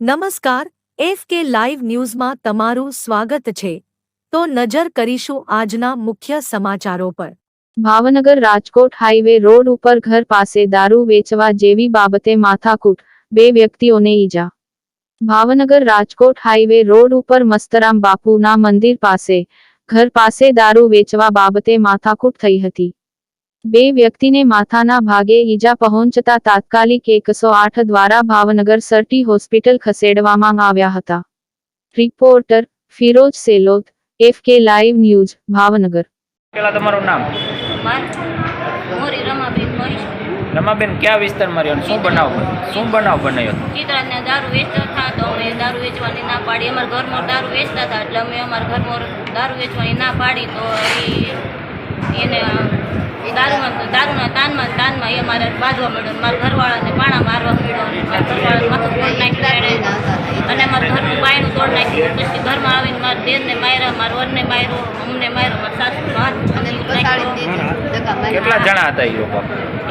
નમસ્કાર, F K live ન્યૂઝમાં તમારું સ્વાગત છે. તો નજર કરીશું આજના મુખ્ય સમાચારો પર. ભાવનગર રાજકોટ હાઈવે રોડ ઉપર ઘર પાસે દારૂ વેચવા જેવી બાબતે માથાકૂટ, બે વ્યક્તિઓને ઈજા. ભાવનગર રાજકોટ હાઈવે રોડ ઉપર મસ્તરામ બાપુના મંદિર પાસે, ઘર પાસે દારૂ વેચવા બાબતે માથાકૂટ થઈ હતી. બે વ્યક્તિને માથાના ભાગે ઈજા પહોંચતા તાત્કાલિક એકસો આઠ દ્વારા ભાવનગર સરટી હોસ્પિટલ ખસેડવામાં આવ્યા હતા. Reporter Firoz Selot F K live news Bhavnagar. પેલા તમારું નામ? રમાબેન કયા વિસ્તારમાં રહ્યો શું બનાવ શું બનાવ બનાવ્યો હતો? ચિત્રાજને દારૂ વેચતા હતા તો અમે દારૂ વેચવાની ના પાડી. અમારા ઘરમાં દારૂ વેચતા હતા એટલે અમે અમારા ઘરમાં દારૂ વેચવાની ના પાડી તો એ એને દારૂમાં દારૂના તાનમાં તાનમાં એ મારે બાજવા મળ્યો. મારા ઘરવાળાને પાણા મારવા મળ્યો અને મારા ઘરવાળાને માથું તોડ નાખ્યું અને મારા ઘરનું બાયણું તોડ નાખ્યું. પછી ઘરમાં આવીને મારા દેરને માર્યા મારા વરને માર્યો અમને માર્યો મારા સાસુ હાથ નાખ્યો. કેટલા જણા હતા એ લોકો?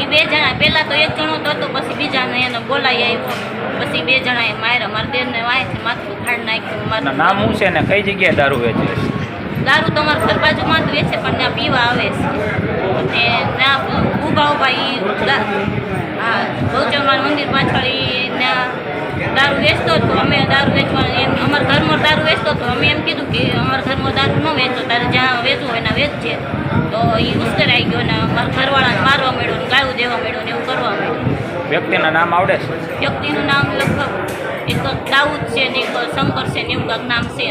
એ બે જણા. પહેલા તો એક જણો તો હતો પછી બીજાને એને બોલાવી આવ્યો પછી બે જણાએ માર્યા. મારા દેરને વાંચે માથું ખાડ નાખ્યું મારું નામ શું છે ને? કઈ જગ્યાએ દારૂ વેચે છે? દારૂ તમારા સરબાજુમાં જ વેચે પણ ત્યાં પીવા આવે છે. અને ત્યાં ઊભા ઊભા એ હા ગૌચરમાન મંદિર પાછળ ત્યાં દારૂ વેચતો હતો. અમે દારૂ વેચવાનું એમ અમારા ઘરમાં દારૂ વેચતો હતો. અમે એમ કીધું કે અમારા ઘરમાં દારૂ ન વેચો તારે જ્યાં વેચવું હોય એના વેચજે. તો એ ઉશ્કેરાઈ ગયો ને અમારા ઘરવાળાને મારવા મળ્યો ને ગાયું દેવા મળ્યો ને એવું કરવા મળ્યું વ્યક્તિના નામ આવડે છે? વ્યક્તિનું નામ લગભગ એક દાઉદ છે ને એક શંકર છે ને એવું કંઈક નામ છે.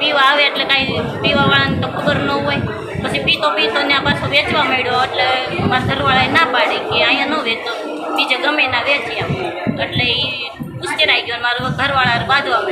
પીવા આવે એટલે કાંઈ પીવાવાળાને તો ખબર ન હોય. પછી પીતો પીતો ને પાછો વેચવા માંડ્યો, એટલે મારા ઘરવાળાએ ના પાડી કે અહીંયા ન વેચો. બીજે ગમે ના વેચી એમ. એટલે એ ઉશ્કેરાઈ ગયો મારો ઘરવાળા બાંધવા